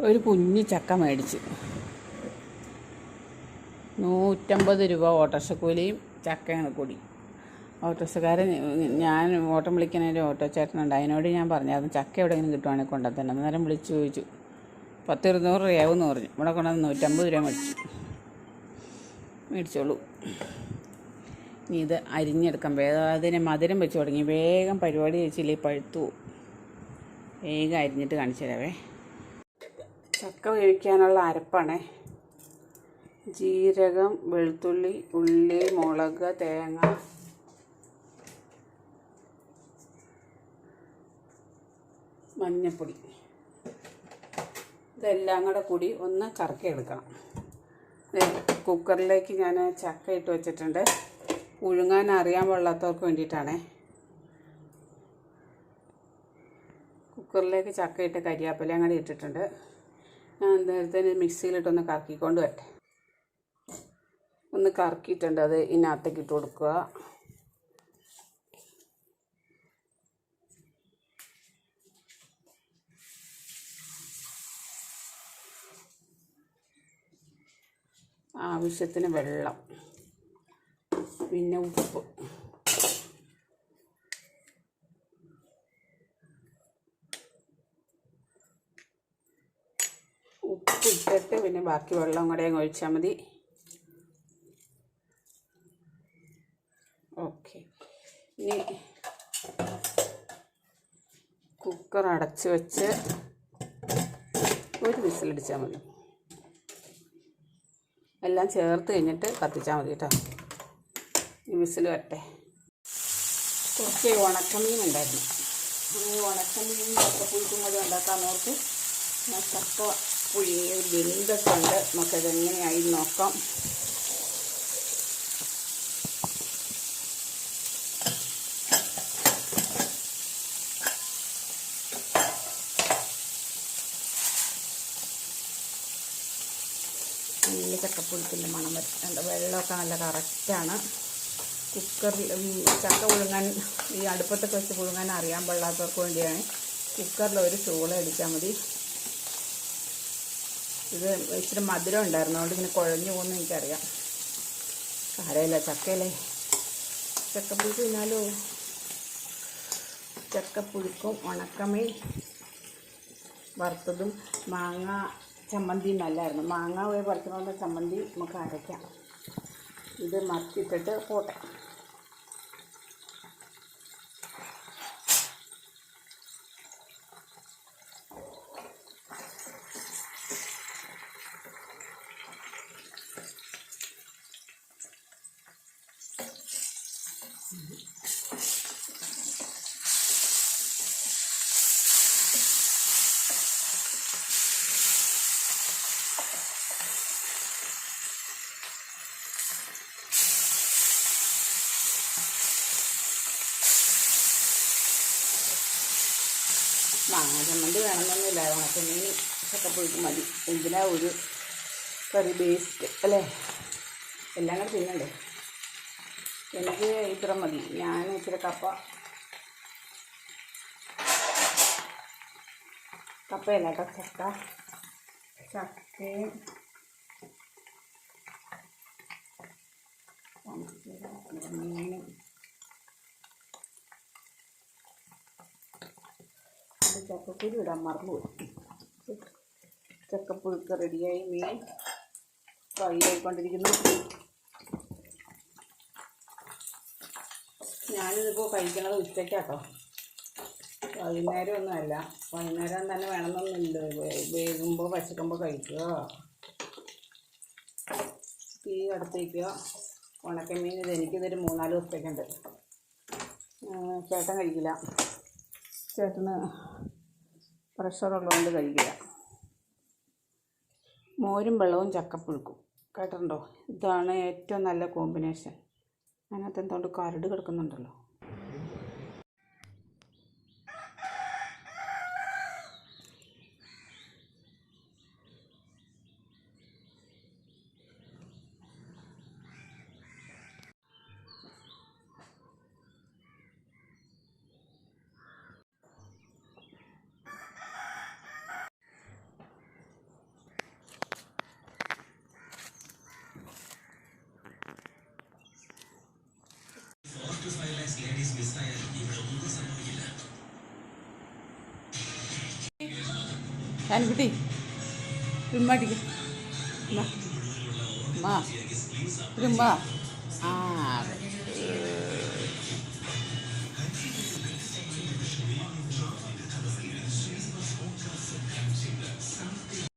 ഒരു കുഞ്ഞു ചക്ക മേടിച്ച്. നൂറ്റമ്പത് രൂപ ഓട്ടോറിക്ഷക്കൂലിയും ചക്കയാണ് കൂടി. ഓട്ടോറിക്ഷക്കാരൻ ഞാൻ ഓട്ടം വിളിക്കാനൊരു ഓട്ടോ ചേട്ടനുണ്ട്. അതിനോട് ഞാൻ പറഞ്ഞായിരുന്നു ചക്ക എവിടെയെങ്കിലും കിട്ടുവാണെങ്കിൽ കൊണ്ടുത്തന്നെ അന്നേരം വിളിച്ചു ചോദിച്ചു. പത്ത് ഇരുന്നൂറ് രൂപയാവുമെന്ന് പറഞ്ഞു. ഇവിടെ കൊണ്ടുവന്ന് നൂറ്റമ്പത് രൂപ മേടിച്ചു. മേടിച്ചോളൂ. ഇനി ഇത് അരിഞ്ഞെടുക്കാം. വേഗം അതിന് മധുരം വെച്ച് തുടങ്ങി. വേഗം പരിപാടി വെച്ചില്ലേ പഴുത്തു വേഗം അരിഞ്ഞിട്ട് കാണിച്ചു തരാവേ ചക്ക വേവിക്കാനുള്ള അരപ്പാണേ. ജീരകം വെളുത്തുള്ളി ഉള്ളി മുളക് തേങ്ങ. മഞ്ഞൾപ്പൊടി ഇതെല്ലാം കൂടെ കൂടി ഒന്ന് കറക്കി എടുക്കണം കുക്കറിലേക്ക് ഞാൻ ചക്ക ഇട്ട് വെച്ചിട്ടുണ്ട്. പുഴുങ്ങാൻ അറിയാൻ പാടില്ലാത്തവർക്ക് വേണ്ടിയിട്ടാണേ. കുക്കറിലേക്ക് ചക്ക ഇട്ട് കരിയാപ്പില കൂടി ഇട്ടിട്ടുണ്ട്. ഞാൻ നേരത്തെ മിക്സിയിലിട്ടൊന്ന് കറക്കിക്കൊണ്ട് വരട്ടെ. ഒന്ന് കറക്കിയിട്ടുണ്ട് അത് ഇതിനകത്തേക്ക് ഇട്ട് കൊടുക്കുക. ആവശ്യത്തിന് വെള്ളം. പിന്നെ ഉപ്പ്. ഇട്ടിട്ട് പിന്നെ ബാക്കി വെള്ളം കൂടെ അങ്ങ് ഒഴിച്ചാൽ മതി. ഓക്കെ. ഇനി കുക്കർ അടച്ച് വെച്ച് ഒരു വിസിലടിച്ചാൽ മതി. എല്ലാം ചേർത്ത് കഴിഞ്ഞിട്ട് കത്തിച്ചാൽ മതി കേട്ടോ. ഈ വിസിൽ വരട്ടെ. കുറച്ച് ഉണക്കമീൻ ഉണ്ടായിരുന്നു. ഈ ഉണക്കമീൻ ചക്കപ്പുഴുക്കും കൂടി ഉണ്ടാക്കാൻ നോക്കി ഞാൻ ചക്ക ഉണ്ട് നമുക്ക് അതെങ്ങനെയായി നോക്കാം. നല്ല ചക്കപ്പുഴുക്കിന്റെ മണം വരുന്നുണ്ട് വെള്ളമൊക്കെ നല്ല കറക്റ്റാണ് കുക്കറിൽ ചക്ക പുഴുങ്ങാൻ ഈ അടുപ്പത്തൊക്കെ വെച്ച് പുഴുങ്ങാൻ അറിയാൻ പാടില്ലാത്തവർക്ക് വേണ്ടിയാണ് കുക്കറിൽ ഒരു ചൂള അടിച്ചാൽ മതി. ഇത് ഇച്ചിരി മധുരം ഉണ്ടായിരുന്നു അതുകൊണ്ട് ഇങ്ങനെ കുഴഞ്ഞു പോകുന്നു എനിക്കറിയാം. സാരമില്ല ചക്കയല്ലേ? ചക്കപ്പുഴുക്ക് തിന്നാലോ? ചക്കപ്പുഴുക്കും ഉണക്കമീൻ വറുത്തതും മാങ്ങ ചമ്മന്തി നല്ലായിരുന്നു. മാങ്ങ പോയി പറിക്കണമെന്ന ചമ്മന്തി നമുക്ക് അരയ്ക്കാം. ഇത് മത്തിട്ടിട്ട് പോട്ടെ. മാങ്ങ ചമ്മന്തി വേണമെന്നൊന്നുമില്ല ഉണക്കമീൻ ചക്കപ്പുഴുക്ക് മതി. എന്തിനാ ഒരു കറി ബേസ്റ്റ് അല്ലേ? എല്ലാം കൂടെ തിന്നണ്ടേ? എനിക്ക് ഇത്ര മതി. ഞാൻ ഇച്ചിരി കപ്പ. കപ്പയല്ല? കേട്ടോ ചക്ക ചക്കയും മീനും. ചക്കക്കുരു ഇടാൻ മറന്നുപോയി ചക്കപ്പുഴുക്ക് റെഡിയായി മീൻ ഫ്രൈ ആയിക്കൊണ്ടിരിക്കുന്നു. ഞാനിതിപ്പോൾ കഴിക്കണത് ഉച്ചയ്ക്കാട്ടോ. വൈകുന്നേരം ഒന്നുമല്ല വൈകുന്നേരം തന്നെ വേണമെന്നൊന്നുമില്ല. വേകുമ്പോൾ പച്ചക്കുമ്പോൾ കഴിക്കുക. തീ അടുത്തേക്കുക ഉണക്കമീൻ ഇത് എനിക്കിതൊരു മൂന്നാൽ ദിവസത്തേക്കുണ്ട്. ചേട്ടൻ കഴിക്കില്ല. ചേട്ടന് പ്രഷറുള്ളതുകൊണ്ട് കഴിക്കില്ല. മോരും വെള്ളവും ചക്കപ്പുഴുക്കും. കേട്ടിട്ടുണ്ടോ? ഇതാണ് ഏറ്റവും നല്ല കോമ്പിനേഷൻ അതിനകത്ത് എന്തുകൊണ്ട് കരട് കിടക്കുന്നുണ്ടല്ലോ. ഷാൻകുട്ടി ഉമ്മടിക്ക ഉമ്മ ഉമ്മ ഒരു ഉമ്മ ആ.